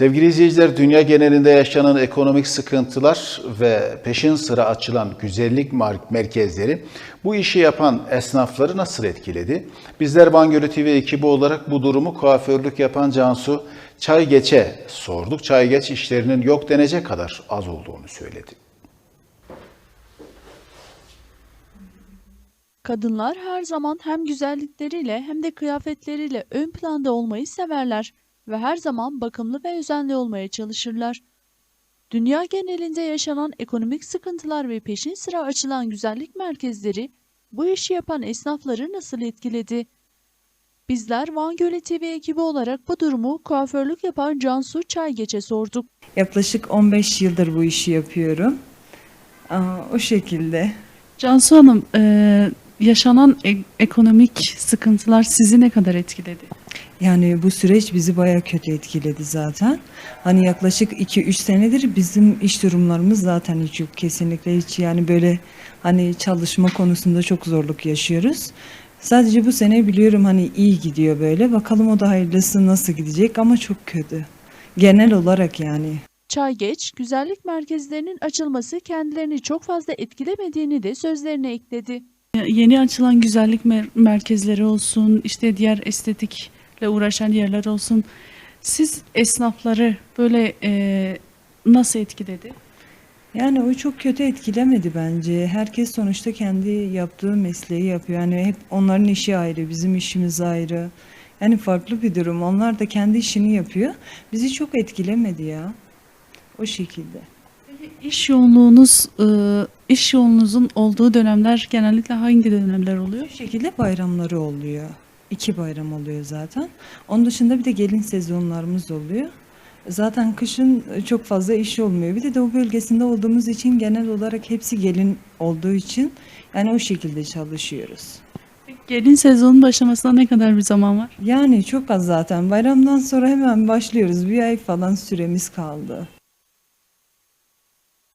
Sevgili izleyiciler, dünya genelinde yaşanan ekonomik sıkıntılar ve peşin sıra açılan güzellik merkezleri bu işi yapan esnafları nasıl etkiledi? Bizler Van Gölü TV ekibi olarak bu durumu kuaförlük yapan Cansu Çaygeç'e sorduk. Çaygeç işlerinin yok denecek kadar az olduğunu söyledi. Kadınlar her zaman hem güzellikleriyle hem de kıyafetleriyle ön planda olmayı severler ve her zaman bakımlı ve özenli olmaya çalışırlar. Dünya genelinde yaşanan ekonomik sıkıntılar ve peşin sıra açılan güzellik merkezleri bu işi yapan esnafları nasıl etkiledi? Bizler Van Gölü TV ekibi olarak bu durumu kuaförlük yapan Cansu Çaygeç'e sorduk. Yaklaşık 15 yıldır bu işi yapıyorum. Aa, o şekilde. Cansu Hanım, e, yaşanan e- ekonomik sıkıntılar sizi ne kadar etkiledi? Yani bu süreç bizi baya kötü etkiledi zaten. Hani yaklaşık 2-3 senedir bizim iş durumlarımız zaten hiç yok. Kesinlikle hiç yani böyle hani çalışma konusunda çok zorluk yaşıyoruz. Sadece bu sene biliyorum hani iyi gidiyor böyle. Bakalım o da hayırlısı nasıl gidecek ama çok kötü. Genel olarak yani. Çaygeç, güzellik merkezlerinin açılması kendilerini çok fazla etkilemediğini de sözlerine ekledi. Yeni açılan güzellik mer- merkezleri olsun, işte diğer estetikle uğraşan yerler olsun. Siz esnafları böyle e, nasıl etkiledi? Yani o çok kötü etkilemedi bence. Herkes sonuçta kendi yaptığı mesleği yapıyor. Yani hep onların işi ayrı, bizim işimiz ayrı. Yani farklı bir durum. Onlar da kendi işini yapıyor. Bizi çok etkilemedi ya. O şekilde. İş yoğunluğunuz, e, iş yoğunluğunuzun olduğu dönemler genellikle hangi dönemler oluyor? Bu şekilde bayramları oluyor. İki bayram oluyor zaten. Onun dışında bir de gelin sezonlarımız oluyor. Zaten kışın çok fazla iş olmuyor. Bir de Doğu bölgesinde olduğumuz için genel olarak hepsi gelin olduğu için yani o şekilde çalışıyoruz. Gelin sezonun başlamasına ne kadar bir zaman var? Yani çok az zaten. Bayramdan sonra hemen başlıyoruz. Bir ay falan süremiz kaldı.